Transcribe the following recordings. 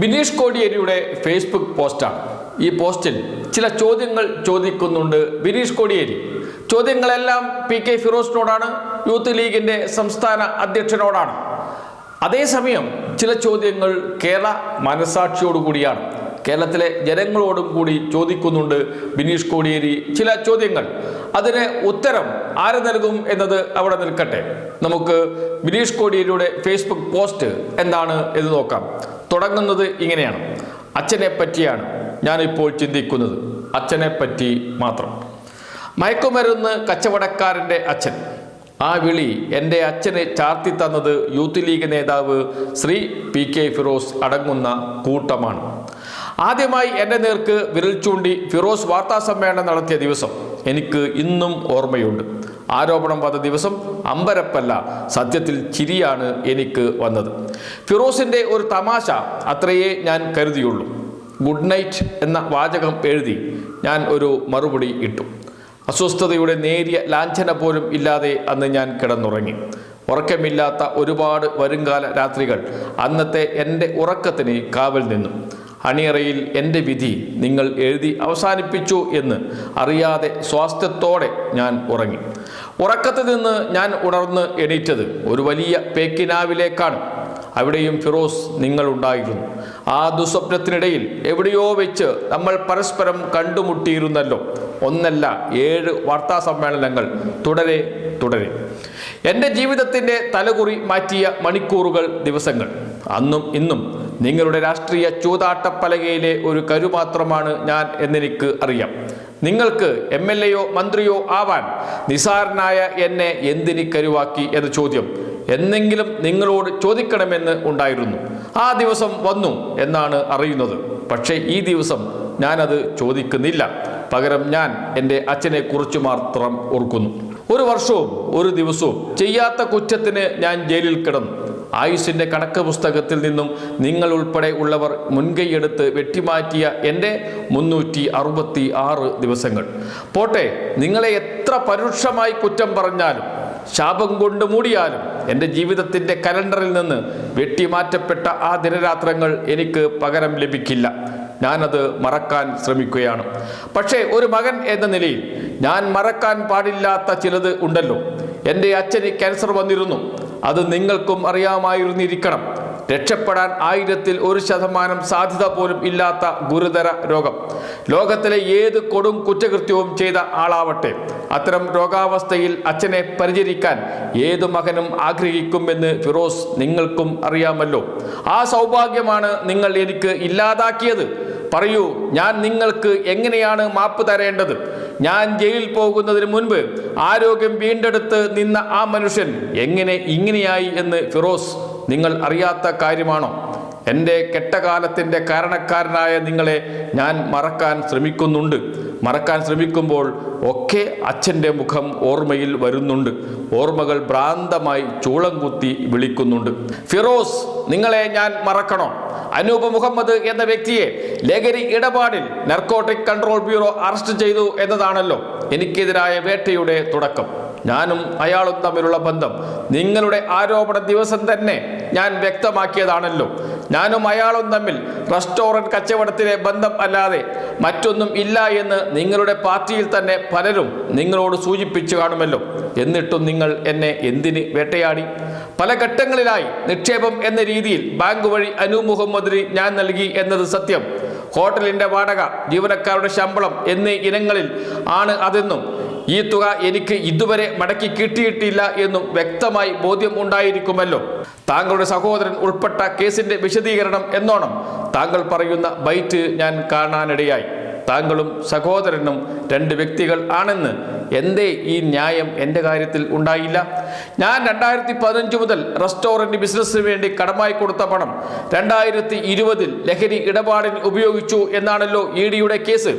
Bineesh കോടിയേരിയുടെ Facebook പോസ്റ്റാണ് ഈ പോസ്റ്റിൽ ചില ചോദ്യങ്ങൾ ചോദിക്കുന്നുണ്ട് ബിനീഷ് കോടിയേരി. ചോദ്യങ്ങളെല്ലാം പി കെ ഫിറോസിനോടാണ് യൂത്ത് ലീഗിന്റെ സംസ്ഥാന അധ്യക്ഷനോടാണ്. അതേസമയം ചില ചോദ്യങ്ങൾ കേരള മനസാക്ഷിയോടുകൂടിയാണ്. കേരളത്തിലെ ജനങ്ങളോടും കൂടി ചോദിക്കുന്നുണ്ട് ബിനീഷ് കോടിയേരി ചില ചോദ്യങ്ങൾ. അതിന് ഉത്തരം ആര് നൽകും എന്നത് അവിടെ നിൽക്കട്ടെ. നമുക്ക് ബിനീഷ് കോടിയേരിയുടെ ഫേസ്ബുക്ക് പോസ്റ്റ് എന്താണ് എന്ന് നോക്കാം. തുടങ്ങുന്നത് ഇങ്ങനെയാണ്. അച്ഛനെ പറ്റിയാണ് ഞാനിപ്പോൾ ചിന്തിക്കുന്നത്. അച്ഛനെ പറ്റി മാത്രം. മയക്കുമരുന്ന് കച്ചവടക്കാരന്റെ അച്ഛൻ. ആ വിളി എന്റെ അച്ഛന് ചാർത്തി തന്നത് യൂത്ത് ലീഗ് നേതാവ് ശ്രീ പി കെ ഫിറോസ് അടങ്ങുന്ന കൂട്ടമാണ്. ആദ്യമായി എന്റെ നേർക്ക് വിരൽ ചൂണ്ടി ഫിറോസ് വാർത്താ സമ്മേളനം നടത്തിയ ദിവസം എനിക്ക് ഇന്നും ഓർമ്മയുണ്ട്. ആരോപണം വന്ന ദിവസം അമ്പരപ്പല്ല സത്യത്തിൽ ചിരിയാണ് എനിക്ക് വന്നത്. ഫിറോസിന്റെ ഒരു തമാശ അത്രയേ ഞാൻ കരുതിയുള്ളൂ. ഗുഡ് നൈറ്റ് എന്ന വാചകം എഴുതി ഞാൻ ഒരു മറുപടി ഇട്ടു. അസ്വസ്ഥതയുടെ നേരിയ ലാഞ്ചന പോലും ഇല്ലാതെ അന്ന് ഞാൻ കിടന്നുറങ്ങി. ഉറക്കമില്ലാത്ത ഒരുപാട് വരുംകാല രാത്രികൾ അന്നത്തെ എന്റെ ഉറക്കത്തിന് കാവൽ നിന്നു. അണിയറയിൽ എന്റെ വിധി നിങ്ങൾ എഴുതി അവസാനിപ്പിച്ചു എന്ന് അറിയാതെ സ്വാസ്ഥ്യത്തോടെ ഞാൻ ഉറങ്ങി. ഉറക്കത്തിൽ നിന്ന് ഞാൻ ഉണർന്ന് എണീറ്റത് ഒരു വലിയ പേക്കിനാവിലേക്കാണ്. അവിടെയും ഫിറോസ് നിങ്ങളുണ്ടായിരുന്നു. ആ ദുസ്വപ്നത്തിനിടയിൽ എവിടെയോ വെച്ച് നമ്മൾ പരസ്പരം കണ്ടുമുട്ടിയിരുന്നല്ലോ. ഒന്നല്ല ഏഴ് വാർത്താ സമ്മേളനങ്ങൾ. തുടരെ തുടരെ. എന്റെ ജീവിതത്തിന്റെ തലകുറി മാറ്റിയ മണിക്കൂറുകൾ ദിവസങ്ങൾ. അന്നും ഇന്നും നിങ്ങളുടെ രാഷ്ട്രീയ ചൂതാട്ടപ്പലകയിലെ ഒരു കരു മാത്രമാണ് ഞാൻ എന്നെനിക്ക് അറിയാം. നിങ്ങൾക്ക് എം എൽ എയോ മന്ത്രിയോ ആവാൻ നിസാരനായ എന്നെ എന്തിനി കരുവാക്കി എന്ന ചോദ്യം എന്നെങ്കിലും നിങ്ങളോട് ചോദിക്കണമെന്ന് ഉണ്ടായിരുന്നു. ആ ദിവസം വന്നു എന്നാണ് അറിയുന്നത്. പക്ഷേ ഈ ദിവസം ഞാനത് ചോദിക്കുന്നില്ല. പകരം ഞാൻ എന്റെ അച്ഛനെ കുറിച്ച് മാത്രം ഓർക്കുന്നു. ഒരു വർഷവും ഒരു ദിവസവും ചെയ്യാത്ത കുറ്റത്തിന് ഞാൻ ജയിലിൽ കിടന്നു. ആയുസിന്റെ കണക്ക് പുസ്തകത്തിൽ നിന്നും നിങ്ങൾ ഉൾപ്പെടെ ഉള്ളവർ മുൻകൈയെടുത്ത് വെട്ടിമാറ്റിയ എന്റെ മുന്നൂറ്റി അറുപത്തി ആറ് ദിവസങ്ങൾ. പോട്ടെ നിങ്ങളെ എത്ര പരുഷമായി കുറ്റം പറഞ്ഞാലും ശാപം കൊണ്ട് മൂടിയാലും എന്റെ ജീവിതത്തിന്റെ കലണ്ടറിൽ നിന്ന് വെട്ടിമാറ്റപ്പെട്ട ആ ദിനരാത്രങ്ങൾ എനിക്ക് പകരം ലഭിക്കില്ല. ഞാനത് മറക്കാൻ ശ്രമിക്കുകയാണ്. പക്ഷേ ഒരു മകൻ എന്ന നിലയിൽ ഞാൻ മറക്കാൻ പാടില്ലാത്ത ചിലത് ഉണ്ടല്ലോ. എന്റെ അച്ഛന് ക്യാൻസർ വന്നിരുന്നു. അത് നിങ്ങൾക്കും അറിയാമായിരുന്നിരിക്കണം. രക്ഷപ്പെടാൻ ആയിരത്തിൽ ഒരു ശതമാനം സാധ്യത പോലും ഇല്ലാത്ത ഗുരുതര രോഗം. ലോകത്തിലെ ഏത് കൊടും കുറ്റകൃത്യവും ചെയ്ത ആളാവട്ടെ. അത്തരം രോഗാവസ്ഥയിൽ അച്ഛനെ പരിചരിക്കാൻ ഏതു മകനും ആഗ്രഹിക്കുമെന്ന് ഫിറോസ് നിങ്ങൾക്കും അറിയാമല്ലോ. ആ സൗഭാഗ്യമാണ് നിങ്ങൾ എനിക്ക് ഇല്ലാതാക്കിയത്. പറയൂ ഞാൻ നിങ്ങൾക്ക് എങ്ങനെയാണ് മാപ്പ് തരേണ്ടത്? ഞാൻ ജയിലിൽ പോകുന്നതിന് മുൻപ് ആരോഗ്യം വീണ്ടെടുത്ത് നിന്ന ആ മനുഷ്യൻ എങ്ങനെ ഇങ്ങനെയായി എന്ന് ഫിറോസ് നിങ്ങൾ അറിയാത്ത കാര്യമാണോ? എന്റെ കെട്ടകാലത്തിന്റെ കാരണക്കാരനായ നിങ്ങളെ ഞാൻ മറക്കാൻ ശ്രമിക്കുന്നുണ്ട്. മറക്കാൻ ശ്രമിക്കുമ്പോൾ ഒക്കെ അച്ഛന്റെ മുഖം ഓർമ്മയിൽ വരുന്നുണ്ട്. ഓർമ്മകൾ ഭ്രാന്തമായി ചൂളം കുത്തി വിളിക്കുന്നുണ്ട്. ഫിറോസ് നിങ്ങളെ ഞാൻ മറക്കണോ? അനൂപ് മുഹമ്മദ് എന്ന വ്യക്തിയെ ലഹരി ഇടപാടിൽ നർക്കോട്ടിക് കൺട്രോൾ ബ്യൂറോ അറസ്റ്റ് ചെയ്തു എന്നതാണല്ലോ എനിക്കെതിരായ വേട്ടയുടെ തുടക്കം. ഞാനും അയാളും തമ്മിലുള്ള ബന്ധം നിങ്ങളുടെ ആരോപണ ദിവസം തന്നെ ഞാൻ വ്യക്തമാക്കിയതാണല്ലോ. ഞാനും അയാളും തമ്മിൽ റെസ്റ്റോറന്റ് കച്ചവടത്തിലെ ബന്ധം അല്ലാതെ മറ്റൊന്നും ഇല്ല എന്ന് നിങ്ങളുടെ പാർട്ടിയിൽ തന്നെ പലരും നിങ്ങളോട് സൂചിപ്പിച്ചു കാണുമല്ലോ. എന്നിട്ടും നിങ്ങൾ എന്നെ എന്തിന് വേട്ടയാടി? പല ഘട്ടങ്ങളിലായി നിക്ഷേപം എന്ന രീതിയിൽ ബാങ്ക് വഴി അനു മുഹമ്മദിന് ഞാൻ നൽകി എന്നത് സത്യം. ഹോട്ടലിന്റെ വാടക ജീവനക്കാരുടെ ശമ്പളം എന്നീ ഇനങ്ങളിൽ ആണ് അതെന്നും ഈ തുക എനിക്ക് ഇതുവരെ മടക്കി കിട്ടിയിട്ടില്ല എന്നും വ്യക്തമായി ബോധ്യം ഉണ്ടായിരിക്കുമല്ലോ. താങ്കളുടെ സഹോദരൻ ഉൾപ്പെട്ട കേസിന്റെ വിശദീകരണം എന്നോണം. താങ്കൾ പറയുന്ന ബൈറ്റ് ഞാൻ കാണാനിടയായി. താങ്കളും സഹോദരനും രണ്ട് വ്യക്തികൾ ആണെന്ന്. എന്തേ ഈ ന്യായം എന്റെ കാര്യത്തിൽ ഉണ്ടായില്ല? ഞാൻ രണ്ടായിരത്തി പതിനഞ്ച് മുതൽ റെസ്റ്റോറന്റ് ബിസിനസ്സിന് വേണ്ടി കടമായി കൊടുത്ത പണം രണ്ടായിരത്തി ഇരുപതിൽ ലഹരി ഇടപാടിന് ഉപയോഗിച്ചു എന്നാണല്ലോ ഇ ഡിയുടെ കേസ്.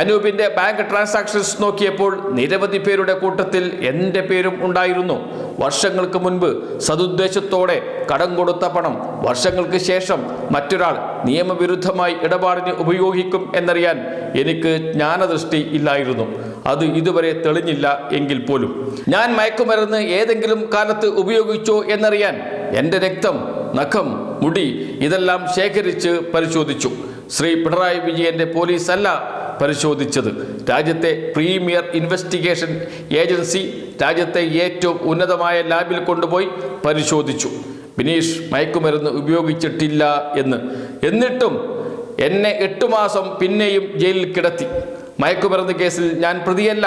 അനൂപിന്റെ ബാങ്ക് ട്രാൻസാക്ഷൻസ് നോക്കിയപ്പോൾ നിരവധി പേരുടെ കൂട്ടത്തിൽ എന്റെ പേരും ഉണ്ടായിരുന്നു. വർഷങ്ങൾക്ക് മുൻപ് സതുദ്ദേശത്തോടെ കടം കൊടുത്ത പണം വർഷങ്ങൾക്ക് ശേഷം മറ്റൊരാൾ നിയമവിരുദ്ധമായി ഇടപാടിന് ഉപയോഗിക്കും എന്നറിയാൻ എനിക്ക് ജ്ഞാനദൃഷ്ടി ഇല്ലായിരുന്നു. അത് ഇതുവരെ തെളിഞ്ഞില്ല എങ്കിൽ പോലും. ഞാൻ മയക്കുമരുന്ന് ഏതെങ്കിലും കാലത്ത് ഉപയോഗിച്ചോ എന്നറിയാൻ എന്റെ രക്തം നഖം മുടി ഇതെല്ലാം ശേഖരിച്ച് പരിശോധിച്ചു. ശ്രീ പിണറായി വിജയന്റെ പോലീസ് അല്ല പരിശോധിച്ചത്. രാജ്യത്തെ പ്രീമിയർ ഇൻവെസ്റ്റിഗേഷൻ ഏജൻസി രാജ്യത്തെ ഏറ്റവും ഉന്നതമായ ലാബിൽ കൊണ്ടുപോയി പരിശോധിച്ചു. ബിനീഷ് മയക്കുമരുന്ന് ഉപയോഗിച്ചിട്ടില്ല എന്ന്. എന്നിട്ടും എന്നെ എട്ടു മാസം പിന്നെയും ജയിലിൽ കിടത്തി. മയക്കുമരുന്ന് കേസിൽ ഞാൻ പ്രതിയല്ല.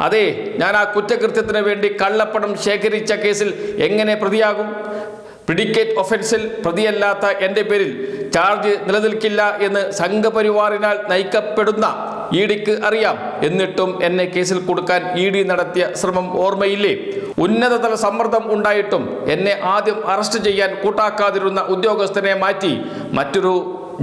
അതെ ഞാൻ ആ കുറ്റകൃത്യത്തിന് വേണ്ടി കള്ളപ്പണം ശേഖരിച്ച കേസിൽ എങ്ങനെ പ്രതിയാകും? പ്രിഡിക്കേറ്റ് ഒഫൻസിൽ പ്രതിയല്ലാത്ത എന്റെ പേരിൽ ചാർജ് നിലനിൽക്കില്ല എന്ന് സംഘപരിവാറിനാൽ നയിക്കപ്പെടുന്ന ഇ ഡിക്ക് അറിയാം. എന്നിട്ടും എന്നെ കേസിൽ കൊടുക്കാൻ ഇ ഡി നടത്തിയ ശ്രമം ഓർമ്മയില്ലേ? ഉന്നതതല സമ്മർദ്ദം ഉണ്ടായിട്ടും എന്നെ ആദ്യം അറസ്റ്റ് ചെയ്യാൻ കൂട്ടാക്കാതിരുന്ന ഉദ്യോഗസ്ഥനെ മാറ്റി മറ്റൊരു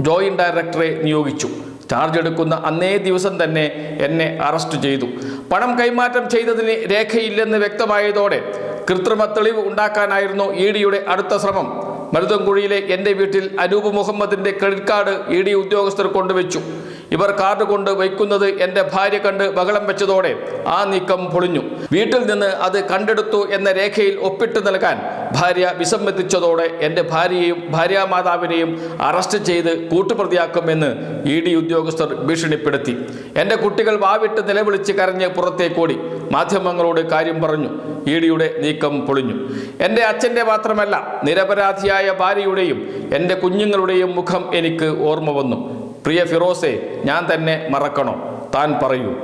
ജോയിന്റ് ഡയറക്ടറെ നിയോഗിച്ചു. ചാർജ് എടുക്കുന്ന അന്നേ ദിവസം തന്നെ എന്നെ അറസ്റ്റ് ചെയ്തു. പണം കൈമാറ്റം ചെയ്തതിന് രേഖയില്ലെന്ന് വ്യക്തമായതോടെ കൃത്രിമ തെളിവ് ഉണ്ടാക്കാനായിരുന്നു ഇ ഡിയുടെ അടുത്ത ശ്രമം. മരുതൻകുഴിയിലെ എന്റെ വീട്ടിൽ അനൂപ് മുഹമ്മദിന്റെ ക്രെഡിറ്റ് കാർഡ് ഇ ഡി ഉദ്യോഗസ്ഥർ കൊണ്ടുവച്ചു. ഇവർ കാർഡ് കൊണ്ട് വയ്ക്കുന്നത് എന്റെ ഭാര്യ കണ്ട് ബഹളം വെച്ചതോടെ ആ നീക്കം പൊളിഞ്ഞു. വീട്ടിൽ നിന്ന് അത് കണ്ടെടുത്തു എന്ന രേഖയിൽ ഒപ്പിട്ട് നൽകാൻ ഭാര്യ വിസമ്മതിച്ചതോടെ എന്റെ ഭാര്യയെയും ഭാര്യാമാതാവിനെയും അറസ്റ്റ് ചെയ്ത് കൂട്ടുപ്രതിയാക്കുമെന്ന് ഇ ഡി ഉദ്യോഗസ്ഥർ ഭീഷണിപ്പെടുത്തി. എന്റെ കുട്ടികൾ വാവിട്ട് നിലവിളിച്ച് കരഞ്ഞ് പുറത്തേക്കോടി. മാധ്യമങ്ങളോട് കാര്യം പറഞ്ഞു. ഇ ഡിയുടെ നീക്കം പൊളിഞ്ഞു. എന്റെ അച്ഛന്റെ മാത്രമല്ല നിരപരാധിയായ ഭാര്യയുടെയും എന്റെ കുഞ്ഞുങ്ങളുടെയും മുഖം എനിക്ക് ഓർമ്മ വന്നു. പ്രിയ ഫിറോസെ ഞാൻ തന്നെ മറക്കണോ? താൻ പറയൂ.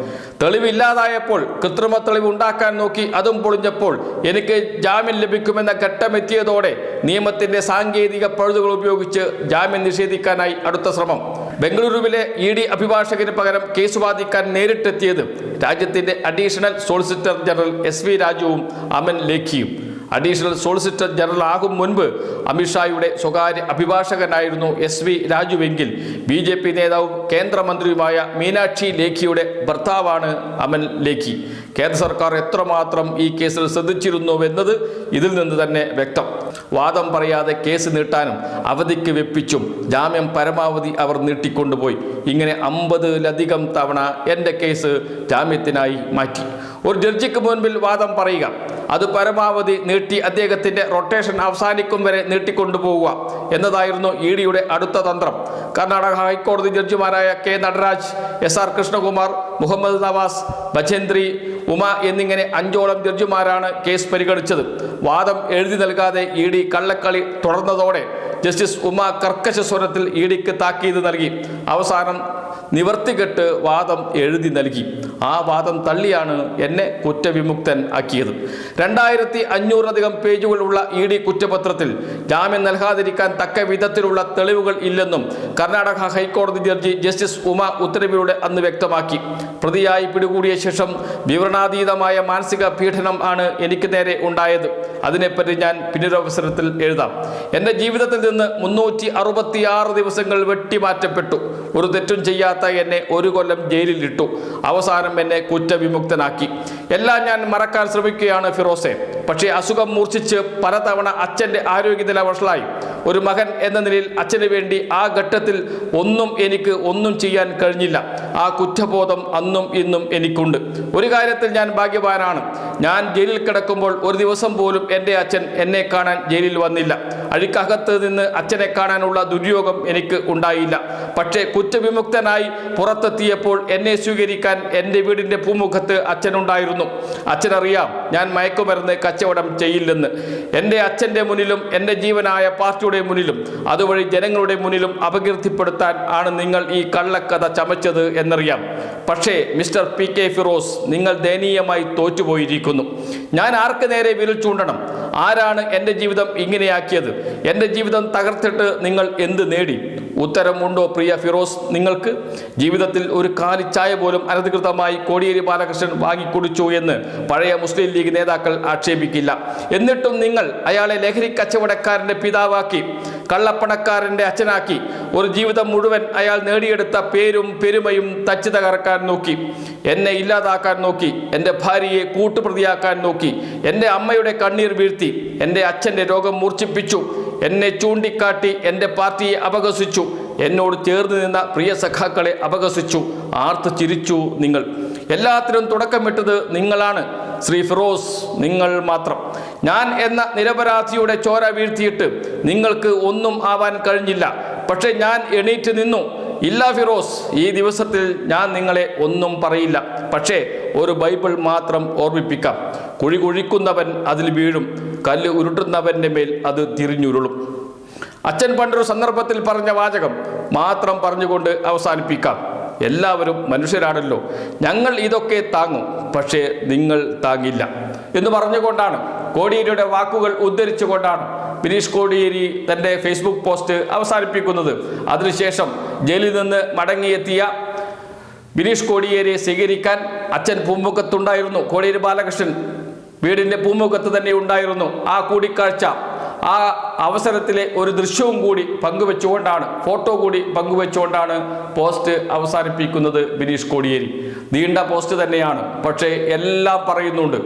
തെളിവില്ലാതായപ്പോൾ കൃത്രിമ തെളിവ് ഉണ്ടാക്കാൻ നോക്കി അതും പൊളിഞ്ഞപ്പോൾ എനിക്ക് ജാമ്യം ലഭിക്കുമെന്ന ഘട്ടമെത്തിയതോടെ നിയമത്തിന്റെ സാങ്കേതിക പഴുതുകൾ ഉപയോഗിച്ച് ജാമ്യം നിഷേധിക്കാനായി അടുത്ത ശ്രമം. ബംഗളൂരുവിലെ ഇ ഡി അഭിഭാഷകന് പകരം കേസ് വാദിക്കാൻ നേരിട്ടെത്തിയത് രാജ്യത്തിന്റെ additional solicitor general S V രാജുവും അമൻ ലേഖിയും. അഡീഷണൽ സോളിസിറ്റർ ജനറൽ ആകും മുൻപ് അമിത്ഷായുടെ സ്വകാര്യ അഭിഭാഷകനായിരുന്നു എസ് വി രാജുവെങ്കിൽ ബി ജെ പി നേതാവും കേന്ദ്രമന്ത്രിയുമായ മീനാക്ഷി ലേഖിയുടെ ഭർത്താവാണ് അമൽ ലേഖി. കേന്ദ്ര സർക്കാർ എത്രമാത്രം ഈ കേസിൽ ശ്രദ്ധിച്ചിരുന്നുവെന്നത് ഇതിൽ നിന്ന് തന്നെ വ്യക്തം. വാദം പറയാതെ കേസ് നീട്ടാനും അവധിക്ക് വെപ്പിച്ചും ജാമ്യം പരമാവധി അവർ നീട്ടിക്കൊണ്ടുപോയി. ഇങ്ങനെ അമ്പതിലധികം തവണ എന്റെ കേസ് ജാമ്യത്തിനായി മാറ്റി. ഒരു ജഡ്ജിക്ക് മുൻപിൽ വാദം പറയുക അത് പരമാവധി നീട്ടി അദ്ദേഹത്തിന്റെ റൊട്ടേഷൻ അവസാനിക്കും വരെ നീട്ടിക്കൊണ്ടുപോവുക എന്നതായിരുന്നു ഇ ഡിയുടെ അടുത്ത തന്ത്രം. കർണാടക ഹൈക്കോടതി ജഡ്ജിമാരായ K Nataraj S R Krishnakumar Muhammad Nawaz Bajentri Uma എന്നിങ്ങനെ അഞ്ചോളം ജഡ്ജിമാരാണ് കേസ് പരിഗണിച്ചത്. വാദം എഴുതി നൽകാതെ ഇ ഡി കള്ളക്കളി തുടർന്നതോടെ ജസ്റ്റിസ് ഉമ കർക്കശ സ്വരത്തിൽ ഇ ഡിക്ക് താക്കീത് നൽകി. അവസാനം നിവർത്തികെട്ട് വാദം എഴുതി നൽകി. ആ വാദം തള്ളിയാണ് എന്നെ കുറ്റവിമുക്തൻ ആക്കിയത്. രണ്ടായിരത്തി അഞ്ഞൂറിലധികം പേജുകളുള്ള ഇ ഡി കുറ്റപത്രത്തിൽ ജാമ്യം നൽകാതിരിക്കാൻ തക്ക വിധത്തിലുള്ള തെളിവുകൾ ഇല്ലെന്നും കർണാടക ഹൈക്കോടതി ജഡ്ജി ജസ്റ്റിസ് ഉമ ഉത്തരവിലൂടെ അന്ന് വ്യക്തമാക്കി. പ്രതിയായി പിടികൂടിയ ശേഷം വിവരണാതീതമായ മാനസിക പീഡനം ആണ് എനിക്ക് നേരെ ഉണ്ടായത്. അതിനെപ്പറ്റി ഞാൻ പിന്നൊരവസരത്തിൽ എഴുതാം. എന്റെ ജീവിതത്തിൽ നിന്ന് മുന്നൂറ്റി അറുപത്തിയാറ് ദിവസങ്ങൾ വെട്ടിമാറ്റപ്പെട്ടു ഒരു തെറ്റും ചെയ്യാത്ത എന്നെ ഒരു കൊല്ലം ജയിലിലിട്ടു. അവസാനം എന്നെ കുറ്റവിമുക്തനാക്കി. എല്ലാം ഞാൻ മറക്കാൻ ശ്രമിക്കുകയാണ് ഫിറോസെ. പക്ഷേ അസുഖം മൂർച്ഛിച്ച് പലതവണ അച്ഛന്റെ ആരോഗ്യനില വഷളായി. ഒരു മകൻ എന്ന നിലയിൽ അച്ഛന് വേണ്ടി ആ ഘട്ടത്തിൽ ഒന്നും എനിക്ക് ഒന്നും ചെയ്യാൻ കഴിഞ്ഞില്ല. ആ കുറ്റബോധം അന്നും ഇന്നും എനിക്കുണ്ട്. ഒരു കാര്യത്തിൽ ഞാൻ ഭാഗ്യവാനാണ്. ഞാൻ ജയിലിൽ കിടക്കുമ്പോൾ ഒരു ദിവസം പോലും എന്റെ അച്ഛൻ എന്നെ കാണാൻ ജയിലിൽ വന്നില്ല. അഴുക്കകത്ത് നിന്ന് അച്ഛനെ കാണാനുള്ള ദുര്യോഗം എനിക്ക് ഉണ്ടായില്ല. പക്ഷേ കുറ്റവിമുക്തനായി പുറത്തെത്തിയപ്പോൾ എന്നെ സ്വീകരിക്കാൻ എന്റെ വീടിന്റെ പൂമുഖത്ത് അച്ഛനുണ്ടായിരുന്നു. അച്ഛനറിയാം ഞാൻ മയക്കുമരുന്ന് കച്ചവടം ചെയ്യില്ലെന്ന്. എന്റെ അച്ഛന്റെ മുന്നിലും എന്റെ ജീവനായ പാർട്ടിയുടെ മുന്നിലും അതുവഴി ജനങ്ങളുടെ മുന്നിലും അപകീർത്തിപ്പെടുത്താൻ ആണ് നിങ്ങൾ ഈ കള്ളക്കഥ ചമച്ചത് എന്നറിയാം. പക്ഷേ മിസ്റ്റർ പി കെ ഫിറോസ് നിങ്ങൾ ദയനീയമായി തോറ്റുപോയിരിക്കുന്നു. ഞാൻ ആർക്ക് നേരെ വിരൽ ചൂണ്ടണം? ആരാണ് എന്റെ ജീവിതം ഇങ്ങനെയാക്കിയത്? എന്റെ ജീവിതം തകർത്തിട്ട് നിങ്ങൾ എന്ത് നേടി? ഉത്തരമുണ്ടോ പ്രിയ ഫിറോസ്? നിങ്ങൾക്ക് ജീവിതത്തിൽ ഒരു കാലിച്ചായ പോലും അനധികൃതമായി കോടിയേരി ബാലകൃഷ്ണൻ വാങ്ങിക്കുടിച്ചു എന്ന് പഴയ മുസ്ലിം ലീഗ് നേതാക്കൾ ആക്ഷേപിക്കില്ല. എന്നിട്ടും നിങ്ങൾ അയാളെ ലഹരി കച്ചവടക്കാരന്റെ പിതാവാക്കി കള്ളപ്പണക്കാരന്റെ അച്ഛനാക്കി ഒരു ജീവിതം മുഴുവൻ അയാൾ നേടിയെടുത്ത പേരും പെരുമയും തച്ചു തകർക്കാൻ നോക്കി. എന്നെ ഇല്ലാതാക്കാൻ നോക്കി. എന്റെ ഭാര്യയെ കൂട്ടുപ്രതിയാക്കാൻ നോക്കി. എന്റെ അമ്മയുടെ കണ്ണീർ വീഴ്ത്തി. എന്റെ അച്ഛന്റെ രോഗം മൂർച്ഛിപ്പിച്ചു. എന്നെ ചൂണ്ടിക്കാട്ടി എന്റെ പാർട്ടിയെ അപകസിച്ചു എന്നോട് ചേർന്ന് നിന്ന പ്രിയ സഖാക്കളെ അപകസിച്ചു ആർത്ത് ചിരിച്ചു നിങ്ങൾ. എല്ലാത്തിനും തുടക്കമിട്ടത് നിങ്ങളാണ്. ശ്രീ ഫിറോസ് നിങ്ങൾ മാത്രം. ഞാൻ എന്ന നിരപരാധിയുടെ ചോര വീഴ്ത്തിയിട്ട് നിങ്ങൾക്ക് ഒന്നും ആവാൻ കഴിഞ്ഞില്ല. പക്ഷെ ഞാൻ എണീറ്റ് നിന്നു. ഇല്ല ഫിറോസ് ഈ ദിവസത്തിൽ ഞാൻ നിങ്ങളെ ഒന്നും പറയില്ല. പക്ഷേ ഒരു ബൈബിൾ മാത്രം ഓർമ്മിപ്പിക്കാം. കുഴി കുഴിക്കുന്നവൻ അതിൽ വീഴും. കല്ല് ഉരുട്ടുന്നവന്റെ മേൽ അത് തിരിഞ്ഞുരുളും. അച്ഛൻ പണ്ടൊരു സന്ദർഭത്തിൽ പറഞ്ഞ വാചകം മാത്രം പറഞ്ഞുകൊണ്ട് അവസാനിപ്പിക്കാം. എല്ലാവരും മനുഷ്യരാണല്ലോ. ഞങ്ങൾ ഇതൊക്കെ താങ്ങും. പക്ഷേ നിങ്ങൾ താങ്ങില്ല. എന്ന് പറഞ്ഞുകൊണ്ടാണ് കോടിയേരിയുടെ വാക്കുകൾ ഉദ്ധരിച്ചുകൊണ്ടാണ് ബിനീഷ് കോടിയേരി തന്റെ ഫേസ്ബുക്ക് പോസ്റ്റ് അവസാനിപ്പിക്കുന്നത്. അതിനുശേഷം ജയിലിൽ നിന്ന് മടങ്ങിയെത്തിയ ബിനീഷ് കോടിയേരിയെ സ്വീകരിക്കാൻ അച്ഛൻ പൂമുഖത്തുണ്ടായിരുന്നു. കോടിയേരി ബാലകൃഷ്ണൻ വീടിന്റെ പൂമുഖത്ത് തന്നെ ഉണ്ടായിരുന്നു. ആ കൂടിക്കാഴ്ച ആ അവസരത്തിലെ ഒരു ദൃശ്യവും കൂടി പങ്കുവെച്ചുകൊണ്ടാണ് ഫോട്ടോ കൂടി പങ്കുവെച്ചുകൊണ്ടാണ് പോസ്റ്റ് അവസാനിപ്പിക്കുന്നത് ബിനീഷ് കോടിയേരി. നീണ്ട പോസ്റ്റ് തന്നെയാണ് പക്ഷേ എല്ലാം പറയുന്നുണ്ട്.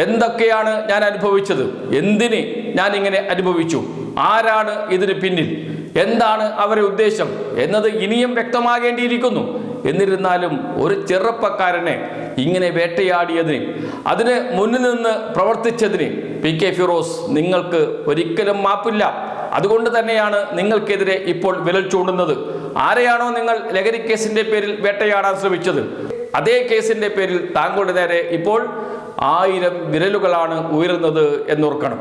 എന്തൊക്കെയാണ് ഞാൻ അനുഭവിച്ചത്? എന്തിന് ഞാൻ ഇങ്ങനെ അനുഭവിച്ചു? ആരാണ് ഇതിന് പിന്നിൽ? എന്താണ് അവരുടെ ഉദ്ദേശം? എന്നത് ഇനിയും വ്യക്തമാകേണ്ടിയിരിക്കുന്നു. എന്നിരുന്നാലും ഒരു ചെറുപ്പക്കാരനെ ഇങ്ങനെ വേട്ടയാടിയതിന് അതിന് മുന്നിൽ നിന്ന് പ്രവർത്തിച്ചതിന് പി കെ ഫിറോസ് നിങ്ങൾക്ക് ഒരിക്കലും മാപ്പില്ല. അതുകൊണ്ട് തന്നെയാണ് നിങ്ങൾക്കെതിരെ ഇപ്പോൾ വിരൽ ചൂണ്ടുന്നത്. ആരെയാണോ നിങ്ങൾ ലഹരി കേസിന്റെ പേരിൽ വേട്ടയാടാൻ ശ്രമിച്ചത്? അതേ കേസിന്റെ പേരിൽ താങ്കളുടെ നേരെ ഇപ്പോൾ ആയിരം വിരലുകളാണ് ഉയരുന്നത് എന്നോർക്കണം.